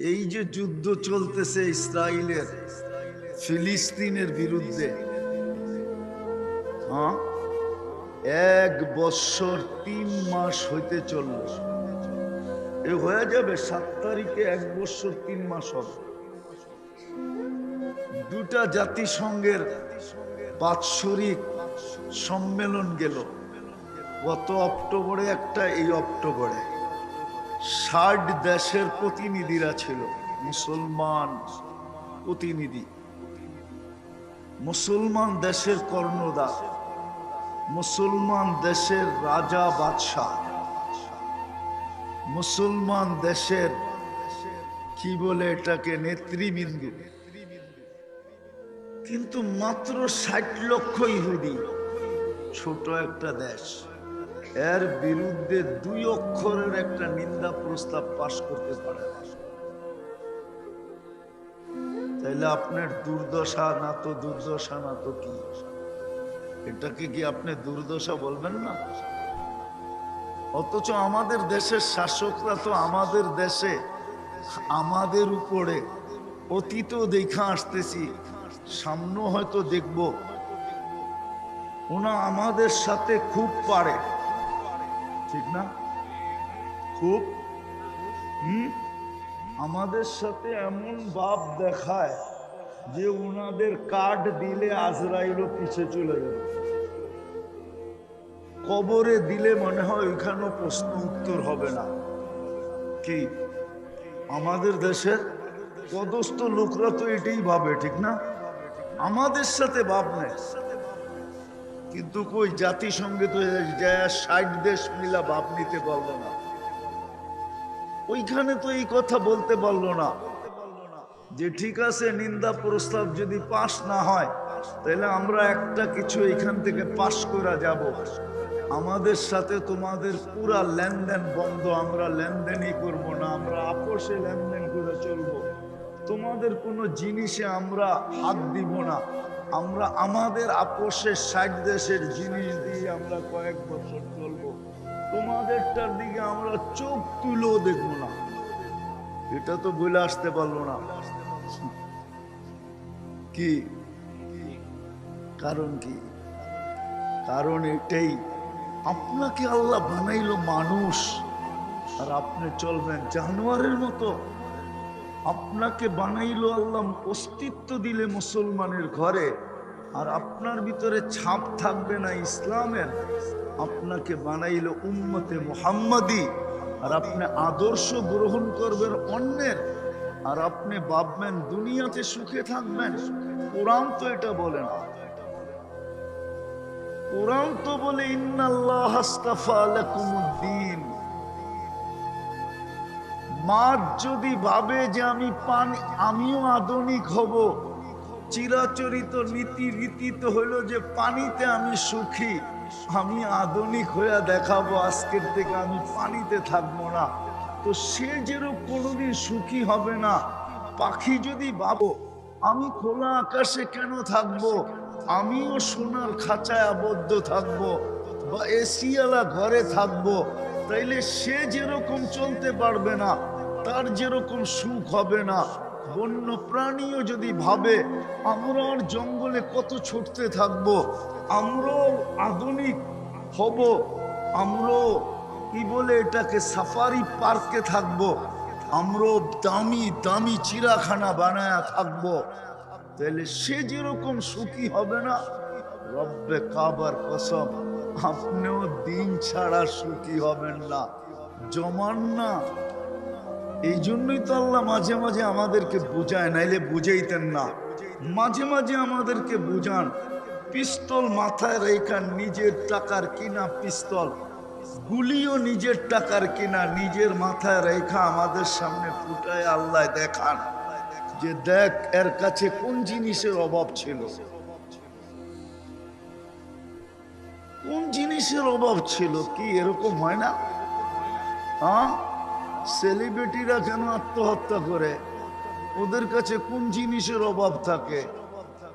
এই যে যুদ্ধ চলতেছে ইসরায়েলের ফিলিস্তিনের বিরুদ্ধে হ্যাঁ? এক বৎসর তিন মাস হইতে চলল। এ হয়ে যাবে সাত তারিখে এক বৎসর তিন মাস হবে। দুটা জাতিসংঘের বাৎসরিক সম্মেলন গেল। গত অক্টোবরে একটা, এই অক্টোবরে। ষাট দেশের প্রতিনিধিরা ছিল, মুসলমান প্রতিনিধি। মুসলমান দেশের কর্ণদার মুসলমান দেশের রাজা বাদশাহ, মুসলমান দেশের, কি বলে এটাকে, নেতৃবৃন্দু। কিন্তু মাত্র ষাট লক্ষ ইহুদি, ছোট একটা দেশ। এর বিরুদ্ধে দুই অক্ষরের একটা নিন্দা প্রস্তাব পাশ করতে পারে তাইলে আপনার দুর্দশা না তো দুর্দশা, না তো কি? এটাকে কি আপনি দুর্দশা বলবেন না? অথচ আমাদের দেশের শাসকরা তো আমাদের দেশে, আমাদের উপরে অতীত দেখা আসতেছি সামনে হয়তো দেখব। ওনা আমাদের সাথে খুব পারে। ঠিক না? খুব? হুম? আমাদের সাথে এমন ভাব দেখায় যে ওনাদের কার্ড দিলে আজরাইলও পিছে চলে যাবে। কবরে দিলে মনে হয় ওইখানেও প্রশ্ন উত্তর হবে না। কি? আমাদের দেশের পদস্থ লোকরা তো এটাই ভাবে, ঠিক না? আমাদের সাথে ভাব নেই। কিন্তু কই জাতিসংঘে তো ষাট দেশ মিলা ভাব নিতে পারল না। ওইখানে তো এই কথা বলতে পারল না। যে ঠিক আছে, নিন্দা প্রস্তাব যদি পাশ না হয়, তাহলে আমরা একটা কিছু এখান থেকে পাশ করা যাব। আমাদের সাথে তোমাদের পুরা লেনদেন বন্ধ, আমরা লেনদেনই করব না, আমরা আপোষে লেনদেন করে চলবো। তোমাদের কোনো জিনিসে আমরা হাত দিব না। আমরা আমাদের আপোষের ষাট দেশের জিনিস দিয়ে আমরা কয়েক বছর চলবো। তোমাদেরটার দিকে আমরা চোখ তুলেও দেখব না। এটা তো বলে আসতে পারল না। কি? কারণ কি? কারণ এটাই। আপনাকে আল্লাহ বানাইল মানুষ। আর আপনি চলবেন জানোয়ারের মতো। আপনাকে বানাইলো আল্লাহ অস্তিত্ব দিলে মুসলমানের ঘরে, আর আপনার ভিতরে ছাপ থাকবে না ইসলামের। আপনাকে বানাইলো উম্মতে মোহাম্মদি, আর আপনি আদর্শ গ্রহণ করবেন অন্যের। আর আপনি ভাববেন দুনিয়াতে সুখে থাকবেন। কোরআন তো এটা বলে না। কোরআন তো বলে, ইন্নাল্লাহ হাস্তাফা মাছ যদি ভাবে যে আমি পানি, আমিও আধুনিক হব। চিরাচরিত নীতি রীতি তো হইল যে পানিতে আমি সুখী, আমি আধুনিক হইয়া দেখাবো, আজকের থেকে আমি পানিতে থাকব না। তো সে যেরকম কোনোদিন সুখী হবে না, পাখি যদি ভাবো, আমি খোলা আকাশে কেন থাকব? আমিও সোনার খাঁচায় আবদ্ধ থাকব বা এসিওয়ালা ঘরে থাকব। তাইলে সে যেরকম চলতে পারবে না তার যেরকম সুখ হবে না বন্য প্রাণীও যদি ভাবে আমরা আর জঙ্গলে কত ছুটতে থাকব, আমরাও আধুনিক হব, আমরাও কি বলে এটাকে সাফারি পার্কে থাকব, আমরাও দামি দামি চিড়াখানা বানায়া থাকব। তাহলে সে যেরকম সুখী হবে না, রব্বে কাবার কসম, আপনিও দিন ছাড়া সুখী হবেন না। জমান না এই জন্যই তো আল্লাহ মাঝে মাঝে আমাদেরকে বুঝায়, নাইলে বুঝাইতেন না। মাঝে মাঝে আমাদেরকে বুঝান, পিস্তল মাথায় রেখা নিজের টাকার কিনা পিস্তল, গুলিও নিজের টাকার কিনা নিজের মাথায় রেখা আমাদের সামনে ফুটায় আল্লাহ দেখান। যে দেখ, এর কাছে কোন জিনিসের অভাব ছিল? কোন জিনিসের অভাব ছিল কি? এরকম হয় না? হ্যাঁ সেলিব্রিটিরা কেন আত্মহত্যা করে? ওদের কাছে কোন জিনিসের অভাব থাকে?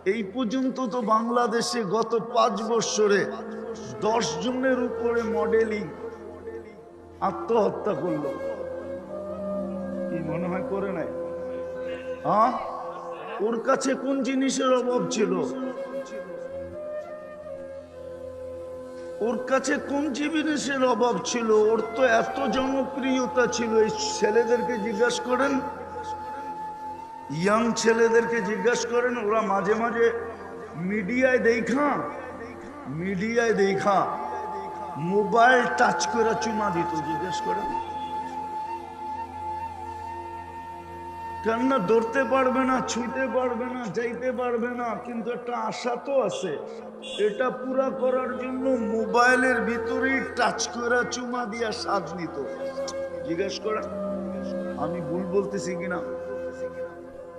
এই পর্যন্ত তো বাংলাদেশে গত পাঁচ বৎসরে দশ জনের উপরে মডেলিং আত্মহত্যা করল। কি মনে হয় করে নাই? হ্যাঁ? ওর কাছে কোন জিনিসের অভাব ছিল? ওর কাছে কোন জিনিসের অভাব ছিল? ওর তো এত জনপ্রিয়তা ছিল। এই ছেলেদেরকে জিজ্ঞাসা করেন। ইয়াং ছেলেদেরকে জিজ্ঞাসা করেন, ওরা মাঝে মাঝে মিডিয়ায় দেখা মিডিয়ায় দেখা, মোবাইল টাচ করে চুমা দিত, জিজ্ঞেস করেন। কেননা ধরতে পারবে না ছুঁতে পারবে না, যাইতে পারবে না, কিন্তু একটা আশা তো আছে। এটা পুরা করার জন্য মোবাইলের ভিতরেই টাচ করা চুমা দিয়া স্বাদ নিত। জিজ্ঞেস করেন আমি ভুল বলতেছি কিনা?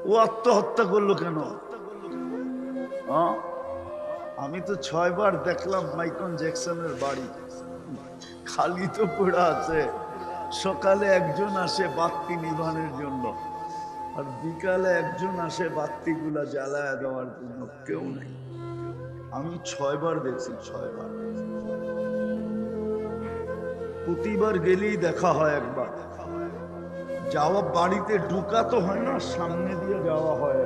ও আত্মহত্যা করল কেন? হ্যাঁ? আমি তো ছয়বার দেখলাম মাইকন জ্যাকসনের বাড়ি। খালি তো পড়ে আছে। সকালে একজন আসে বাত্তি নিভানোর জন্য। আর বিকালে একজন আসে বাত্তিগুলা জ্বালায় দেওয়ার জন্য, কেউ নেই। আমি ছয়বার দেখছি, ছয়বার। প্রতিবার গেলেই দেখা হয় একবার। যাওয়া বাড়িতে ঢুকা তো হয় না, সামনে দিয়ে যাওয়া হয়।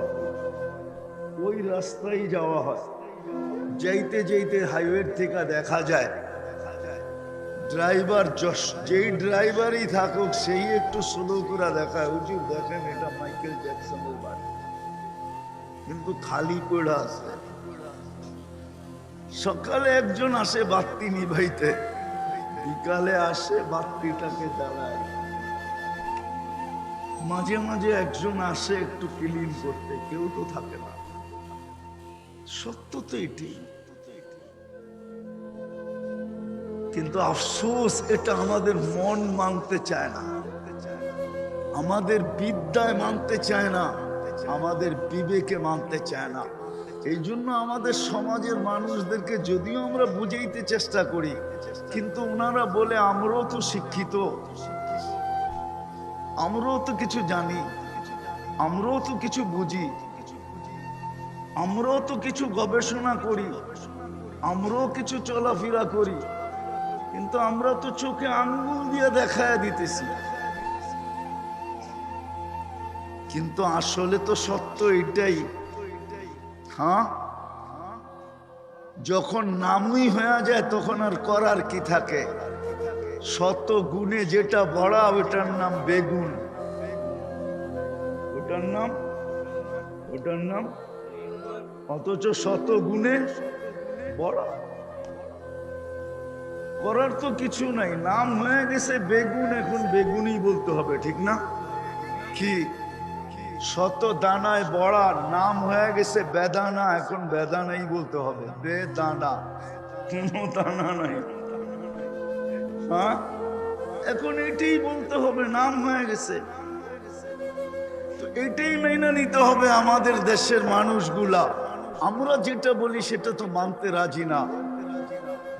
ওই রাস্তায় যাওয়া হয়। যাইতে যাইতে হাইওয়ের থেকে দেখা যায় ড্রাইভার যেই ড্রাইভারই থাকুক, সেই একটু স্লো করে দেখায়। হুজুর, দেখেন, এটা মাইকেল জ্যাকসনের বাড়ি। কিন্তু খালি পড়ে আছে। সকালে একজন আসে বাত্তি নিভাইতে। বিকালে আসে বাত্তিটাকে জ্বালায়। মাঝে মাঝে একজন আসে একটু ক্লিন করতে। কেউ তো থাকে না। সত্য তো এটি কিন্তু আফসোস, এটা আমাদের মন মানতে চায় না। আমাদের বিদ্যায় মানতে চায় না, আমাদের বিবেকে মানতে চায় না। এই জন্য আমাদের সমাজের মানুষদেরকে যদিও আমরা বুঝাইতে চেষ্টা করি, কিন্তু ওনারা বলে, আমরাও তো শিক্ষিত। আমরাও তো কিছু জানি। আমরাও তো কিছু বুঝি। আমরাও তো কিছু গবেষণা করি। আমরাও কিছু চলাফেরা করি। কিন্তু আমরা তো চোখে আঙ্গুল দিয়ে দেখায় দিতেছি। কিন্তু আসলে তো সত্য এটাই। হ্যাঁ? যখন নামই হয়ে যায়, তখন আর করার কি থাকে? শত গুণে যেটা বড়া, ওটার নাম বেগুন। ওটার নাম? ওটার নাম? অথচ শত গুণে বড়। করার তো কিছু নাই। নাম হয়ে গেছে বেগুন, এখন বেগুনই বলতে হবে, ঠিক না? কি? শত দানায় বড়া, নাম হয়ে গেছে বেদানা, এখন বেদানাই বলতে হবে। বেদানা। কোনো দানা নাই। হ্যাঁ? এখন এটাই বলতে হবে, নাম হয়ে গেছে। তো এটাই মেনে নিতে হবে আমাদের দেশের মানুষগুলা। আমরা যেটা বলি সেটা তো মানতে রাজি না।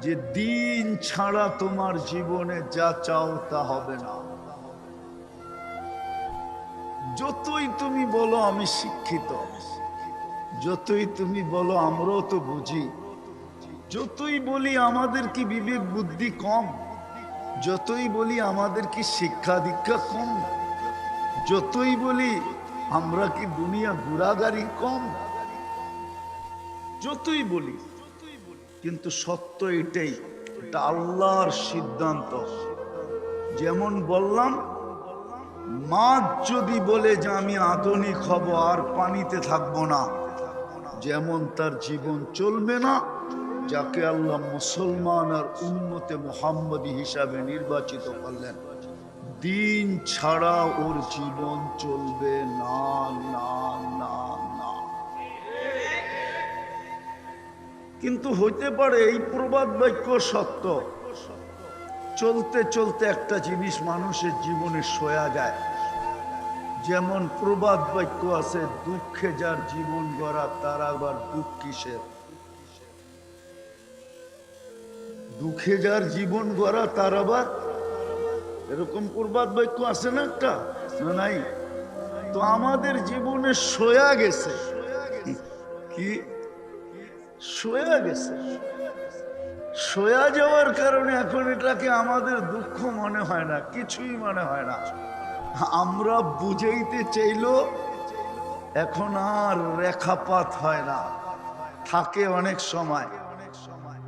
যে দিন ছাড়া তোমার জীবনে যা চাও তা হবে না। যতই তুমি বলো আমি শিক্ষিত, যতই তুমি বলো আমরাও তো বুঝি, যতই বলি আমাদের কি বিবেক বুদ্ধি কম, যতই বলি আমাদের কি শিক্ষা দীক্ষা কম, যতই বলি আমরা কি দুনিয়া ঘোরাগাড়ি কম, যতই বলি কিন্তু সত্য এটাই এটা আল্লাহর সিদ্ধান্ত। যেমন বললাম, মাছ যদি বলে যে আমি আধুনিক হব, আর পানিতে থাকব না, যেমন তার জীবন চলবে না, যাকে আল্লাহ মুসলমান আর উন্মতে মোহাম্মদী হিসাবে নির্বাচিত করলেন, দিন ছাড়া ওর জীবন চলবে না না না। কিন্তু হইতে পারে এই প্রবাদ বাক্য সত্য। চলতে চলতে একটা জিনিস মানুষের জীবনে সয়া যায়। যেমন প্রবাদ বাক্য আছে, দুঃখে যার জীবন গড়া, তার আবার দুঃখ কিসের? দুঃখে যার জীবন গড়া, তার আবার এরকম প্রবাদ বাক্য আছে না একটা? নাই? তো আমাদের জীবনে সয়া গেছে। কি সয়া গেছে। সয়া যাওয়ার কারণে এখন এটাকে আমাদের দুঃখ মনে হয় না, কিছুই মনে হয় না। আমরা বুঝাইতে চাইলো এখন আর রেখাপাত হয় না। থাকে অনেক সময়।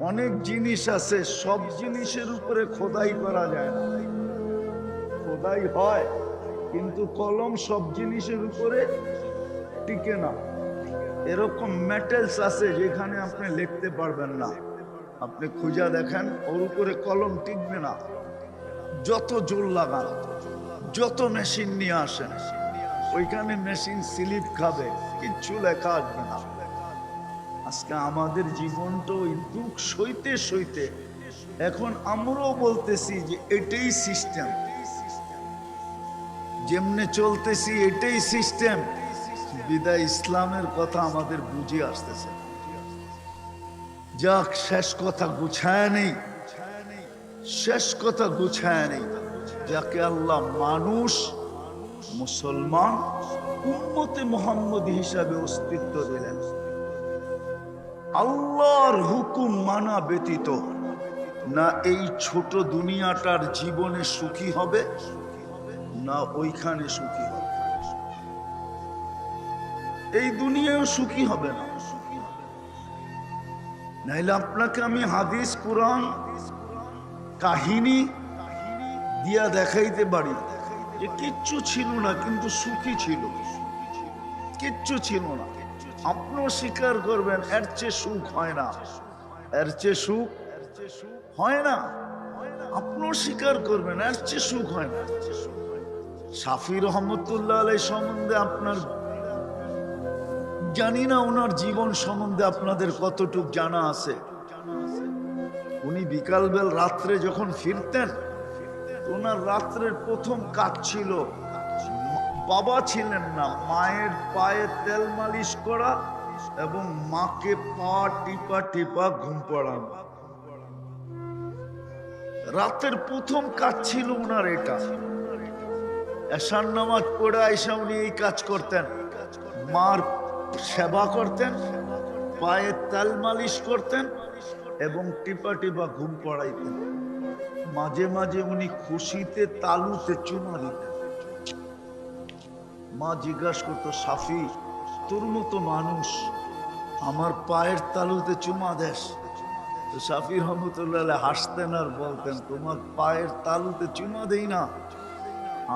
অনেক জিনিস আছে, সব জিনিসের উপরে খোদাই করা যায় না। খোদাই হয়, কিন্তু কলম সব জিনিসের উপরে টিকে না। এরকম মেটেলস আছে যেখানে আপনি লিখতে পারবেন না। আপনি খুঁজা দেখেন, ওর উপরে কলম টিকবে না। যত জোর লাগান, যত মেশিন নিয়ে আসেন, ওইখানে মেশিন স্লিপ খাবে, কিচ্ছু লেখা আসবে না। আজকে আমাদের জীবনটা ওই দুঃখ সইতে সইতে, এখন আমরাও বলতেছি যে এটাই সিস্টেম যেমনে চলতেছি, এটাই সিস্টেম বিদায় ইসলামের কথা আমাদের বুঝে আসতেছে। যাক, শেষ কথা গুছায় নেই। শেষ কথা গুছায় নেই। যাকে আল্লাহ মানুষ, মুসলমান, উম্মতে মোহাম্মদ হিসাবে অস্তিত্ব দিলেন। আল্লাহর হুকুম মানা ব্যতীত না এই ছোট দুনিয়াটার জীবনে সুখী হবে, না ওইখানে সুখী হবে। এই দুনিয়াও সুখী হবে না। নাইলে আপনাকে আমি হাদিস, কোরআন, কাহিনী দিয়া দেখাইতে পারি। যে কিচ্ছু ছিল না, কিন্তু সুখী ছিল। কিচ্ছু ছিল না। আপনিও স্বীকার করবেন, এর চেয়ে সুখ হয় না। এর চেয়ে সুখ হয় না। আপনিও স্বীকার করবেন, এর চেয়ে সুখ হয় না। সাফি রহমতুল্লাহ আলাই সম্বন্ধে আপনার জানি না ওনার জীবন সম্বন্ধে আপনাদের কতটুক জানা আছে। উনি বিকালবেল রাত্রে যখন ফিরতেন, ওনার রাত্রের প্রথম কাজ ছিল, বাবা ছিলেন না, মায়ের পায়ে তেল মালিশ করা এবং মাকে পা টিপা টিপা ঘুম পড়ানো। রাতের প্রথম কাজ ছিল ওনার এটা। এশার নামাজ পড়ে আইসা উনি এই কাজ করতেন। মার সেবা করতেন পায়ে তেল মালিশ করতেন এবং টিপা টিপা ঘুম পড়াইতেন। মাঝে মাঝে উনি খুশিতে তালুতে চুমা দিতেন। মা জিজ্ঞাসা করতো, সাফি, তোর মতো মানুষ আমার পায়ের তালুতে চুমা দেশ তো সাফি রহমতুল্লাহ হাসতেন আর বলতেন, তোমার পায়ের তালুতে চুমা দেই না।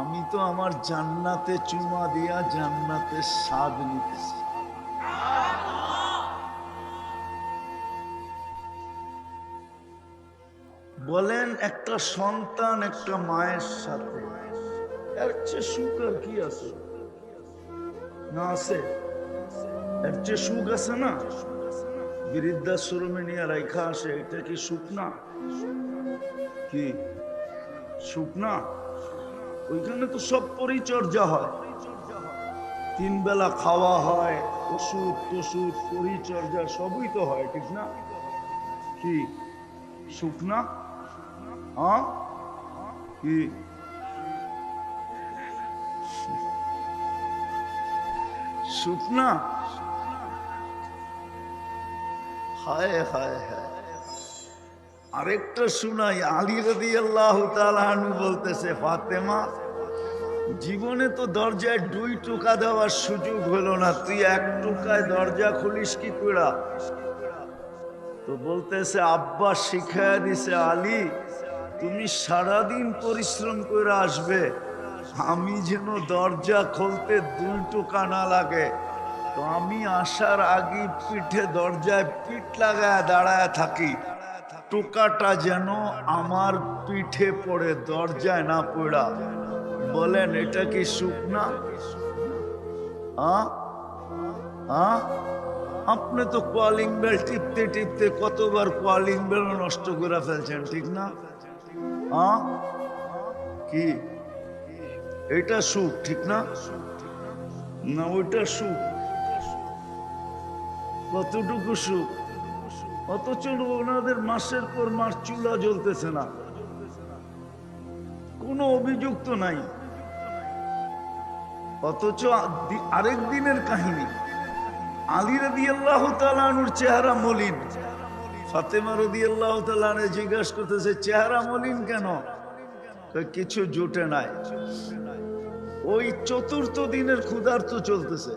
আমি তো আমার জান্নাতে চুমা দিয়া জান্নাতে স্বাদ নিতেছি। বলেন, একটা সন্তান একটা মায়ের সাথে। এর চেয়ে সুখ আর কি আছে? না আছে? এর চেয়ে সুখ আছে না? বৃদ্ধাশ্রমে নিয়ে রেখা আসে, এটা কি সুখ না? কি? সুখ না? ওইখানে তো সব পরিচর্যা হয়। তিন বেলা খাওয়া হয়, ওষুধ টষুধ পরিচর্যা সবই তো হয়, ঠিক না? কি? সুখ না? হ্যাঁ কি সুখ না হায় আরেকটা শুনাই, আলী রদি আল্লাহ বলতেছে, ফাতেমা, জীবনে তো দরজায় দুই টোকা দেওয়ার সুযোগ হলো না, তুই এক টোকায় দরজা খুলিস কি করা তো বলতেছে, আব্বা শিখাইয়া দিছে আলী তুমি সারাদিন পরিশ্রম করে আসবে। আমি যেন দরজা খুলতে দুই টোকা না লাগে। তো আমি আসার আগে পিঠে দরজায় পিঠ লাগায় দাঁড়ায় থাকি। টোকাটা যেন আমার পিঠে পড়ে দরজায় না পড়া। বলেন, এটা কি সুখ না? আপনি তো কলিং বেল টিপতে টিপতে কতবার কলিং বেল নষ্ট করে ফেলছেন, ঠিক না? কি? এটা সুখ, ঠিক না? না, ওইটা সুখ। কতটুকু সুখ? অথচ ওনাদের মাসের পর মাস চুলা জ্বলতেছে না। কোনো অভিযোগ তো নাই। অথচ আরেক দিনের কাহিনী। আলী রবি আল্লাহ তালানুর চেহারা মলিন। ফাতেমা রবি আল্লাহ তালানে জিজ্ঞাসা করতেছে, চেহারা মলিন কেন? কিছু জুটে নাই। ওই চতুর্থ দিনের ক্ষুধার্ত চলতেছে।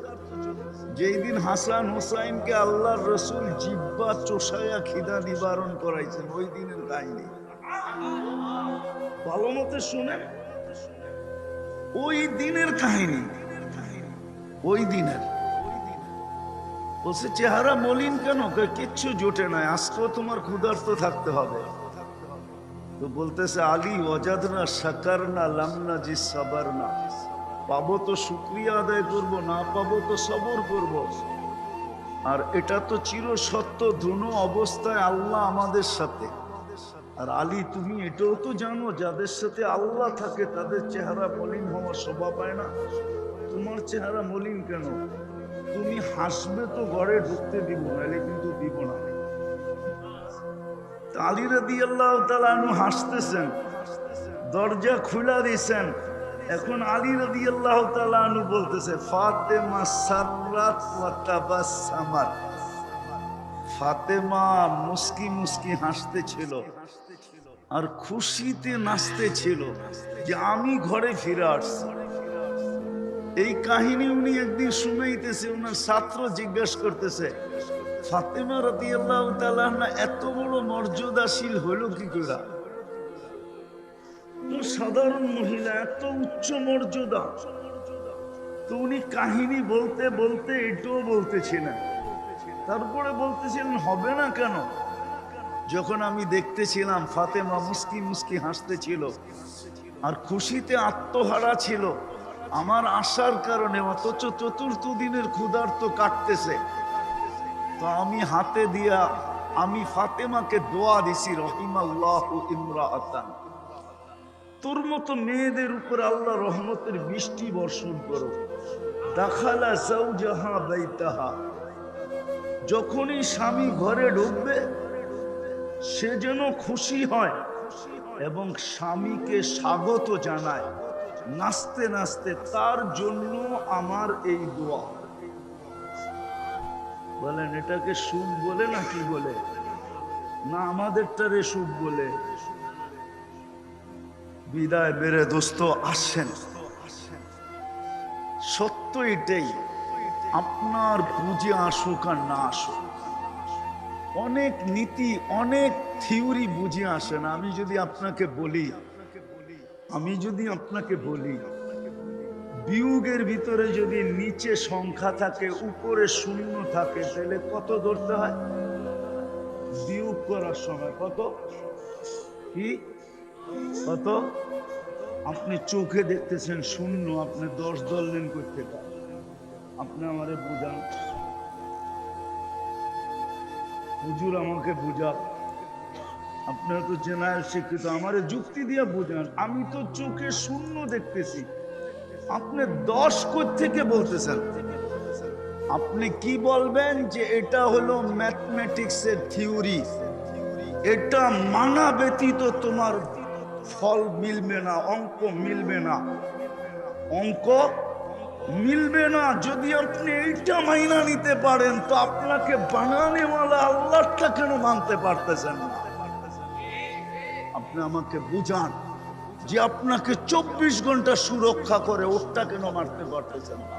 যেই দিন হাসান হোসাইনকে আল্লাহর রসুল জিব্বা চোষায়া খিদা নিবারণ করাইছেন, ওই দিনের কাহিনী। ভালো মতে শুনেন ওই দিনের কাহিনী। ওই দিনের। বলছে, চেহারা মলিন কেন? কিচ্ছু জোটে নাই, আজকেও তোমার ক্ষুধার্ত থাকতে হবে। তো বলতেছে, আলী অজাদ না সাকার না লামনা জি সাবার না পাবো তো শুক্রিয়া আদায় করব, না পাবো তো সবর করব। আর এটা তো চির সত্য ধুন অবস্থায় আল্লাহ আমাদের সাথে। আর আলী, তুমি এটাও তো জানো, যাদের সাথে আল্লাহ থাকে, তাদের চেহারা মলিন হওয়ার শোভা পায় না। তোমার চেহারা মলিন কেন? তুমি হাসবে তো ঘরে ঢুকতে দিব, নাহলে কিন্তু দিব না। আলী রাদি আল্লাহ তালু হাসতেছেন, দরজা খুলা দিয়েছেন এখন আলী রাদি আল্লাহ তালু বলতেছে, ফাতেমা সাররাত ওয়া ফাতেমা মুস্কি মুস্কি হাসতে ছিল আর খুশিতে নাচতে ছিল যে আমি ঘরে ফিরে আসছি। এই কাহিনী উনি একদিন শুনাইতেছে ওনার ছাত্র জিজ্ঞেস করতেছে, ফাতেমা রতি আল্লাহ না এত বড় মর্যাদাশীল হইল কি করে? সাধারণ মহিলা এত উচ্চ মর্যাদা। তো উনি কাহিনী বলতে বলতে এটাও বলতেছিলেন। তারপরে বলতেছিলেন, হবে না কেন? যখন আমি দেখতেছিলাম, ফাতেমা মুস্কি মুস্কি হাসতেছিল, আর খুশিতে আত্মহারা ছিল আমার আসার কারণে অথচ চতুর্থ দিনের ক্ষুধার্ত কাটতেছে। তো আমি হাতে দিয়া, আমি ফাতেমাকে দোয়া দিছি, রহিমাল্লাহ ইমরাআতান। তোর মতো মেয়েদের উপর আল্লাহ রহমতের বৃষ্টি বর্ষণ করো। দাখালা জাহা বাইতাহা। যখনই স্বামী ঘরে ঢুকবে, সে যেন খুশি হয় এবং স্বামীকে স্বাগত জানায়। নাচতে নাচতে তার জন্য আমার এই দোয়া। বলেন, এটাকে সুখ বলে না কি বলে? না আমাদেরটারে সুখ বলে? বিদায় বেড়ে দোস্ত, আসেন। সত্য এটাই, আপনার বুঝে আসুক আর না আসুক। অনেক নীতি, অনেক থিওরি বুঝে আসে না আমি যদি আপনাকে বলি আমি যদি আপনাকে বলি, বিয়োগের ভিতরে যদি নিচে সংখ্যা থাকে, উপরে শূন্য থাকে, তাহলে কত ধরতে হয়? বিয়োগ করার সময় কত? কি? কত? আপনি চোখে দেখতেছেন শূন্য, আপনি দশ ধরলেন করতে পারেন। আপনি আমারে বুঝান। হুজুর আমাকে বুঝা আপনার তো জেনারেল শিক্ষিত, আমার যুক্তি দিয়ে বুঝান। আমি তো চোখে শূন্য দেখতেছি। আপনি দশ থেকে বলতেছেন? আপনি কি বলবেন যে এটা হলো ম্যাথমেটিক্সের থিওরি? এটা মানা ব্যতীত তোমার ফল মিলবে না, অঙ্ক মিলবে না। অঙ্ক মিলবে না। যদি আপনি এইটা মাইনা নিতে পারেন, তো আপনাকে বানানেওয়ালা আল্লাহটা কেন মানতে পারতেছেন না? আপনি আমাকে বুঝান যে আপনাকে চব্বিশ ঘণ্টা সুরক্ষা করে ওটা কেন মারতে পারতেছেন না?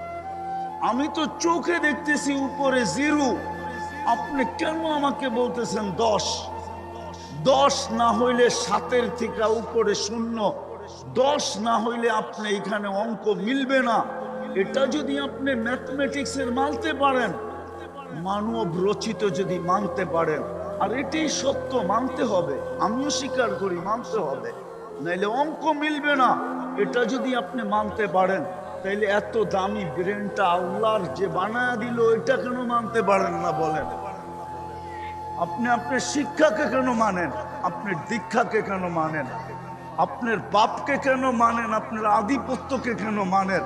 আমি তো চোখে দেখতেছি উপরে জিরো। আপনি কেন আমাকে বলতেছেন দশ? দশ না হইলে সাতের থেকে উপরে শূন্য। দশ না হইলে আপনি এখানে অঙ্ক মিলবে না। এটা যদি আপনি ম্যাথমেটিক্সের মানতে পারেন, মানব রচিত যদি মানতে পারেন আর এটাই সত্য, মানতে হবে। আমিও স্বীকার করি, মানতে হবে। নাইলে অঙ্ক মিলবে না। এটা যদি আপনি মানতে পারেন, তাইলে এত দামি ব্রেনটা আল্লাহর যে বানায় দিল, এটা কেন মানতে পারেন না বলেন? আপনি আপনার শিক্ষাকে কেন মানেন? আপনার দীক্ষাকে কেন মানেন? আপনার বাপকে কেন মানেন? আপনার আধিপত্যকে কেন মানেন?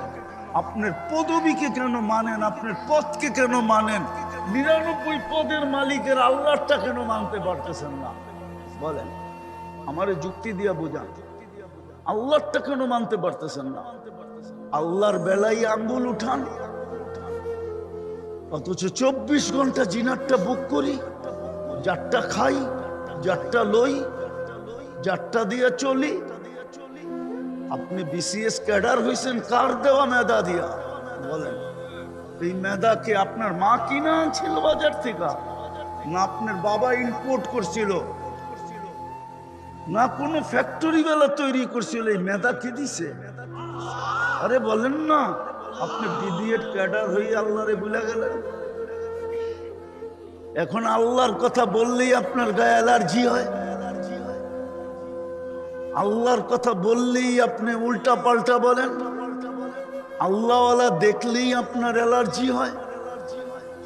আপনার পদবীকে কেন মানেন? আপনার পথকে কেন মানেন? নিরানব্বই পদের মালিকের আল্লাহটা কেন মানতে পারতেছেন না? বলেন। আমার যুক্তি দিয়া বোঝান। আল্লাহটা কেন মানতে পারতেছেন না? আল্লাহর বেলায় আঙ্গুল উঠান। অথচ চব্বিশ ঘণ্টা জিনারটা বুক করি, যারটা খাই, যারটা লই, যারটা দিয়ে চলি। আপনি বিসিএস ক্যাডার হয়েছেন কার দেওয়া মেধা দিয়া? বলেন। এই মেধাকে আপনার মা কিনা আনছিল বাজার থেকে? না আপনার বাবা ইম্পোর্ট করছিল? না কোনো ফ্যাক্টরি বেলা তৈরি করছিল? এই মেধা কে দিছে? আরে বলেন না, আপনি বিডিএড ক্যাডার হয়ে আল্লাহরে ভুলে গেলেন। এখন আল্লাহর কথা বললেই আপনার গায়ে অ্যালার্জি হয়। আল্লাহর কথা বললেই আপনি উল্টা পাল্টা বলেন। আল্লাহওয়ালা দেখলেই আপনার অ্যালার্জি হয়।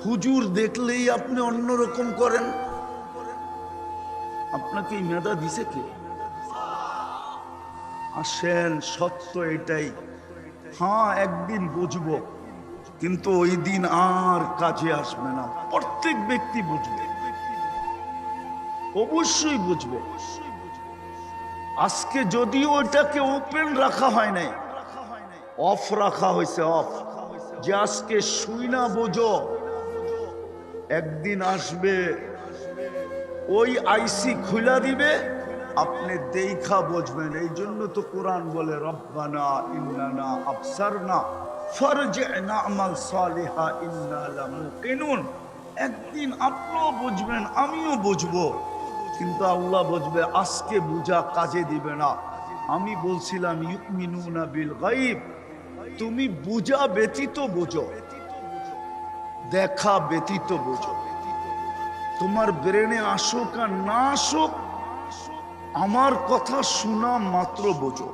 হুজুর দেখলেই আপনি অন্যরকম করেন। আপনাকে এই মেধা দিছে কে? আসেন, সত্য এটাই। হ্যাঁ একদিন বুঝব। কিন্তু ওই দিন আর কাজে আসবে না। প্রত্যেক ব্যক্তি বুঝবে। অবশ্যই বুঝবে। আজকে যদিও ওইটাকে ওপেন রাখা হয় নাই অফ রাখা হয়েছে, অফ। যে আজকে শুই না, বোঝো। একদিন আসবে, ওই আইসি খুলা দিবে, আপনি দেখা বুঝবেন। এই জন্য তো কোরআন বলে, রব্বানা ইন্নানা আফসারনা ফারজি'না আমাল সালিহা ইন্না লামুকিনুন। একদিন আপনিও বুঝবেন, আমিও বুঝব। কিন্তু আল্লাহ বুঝবে, আজকে বুঝা কাজে দিবে না। আমি বলছিলাম, ইউমিনুনা বিল গাইব তুমি বুঝা ব্যতীত বোঝো। দেখা ব্যতীত বোঝো। তোমার ব্রেনে আসুক আর না আসুক, আমার কথা শোনা মাত্র বোঝো।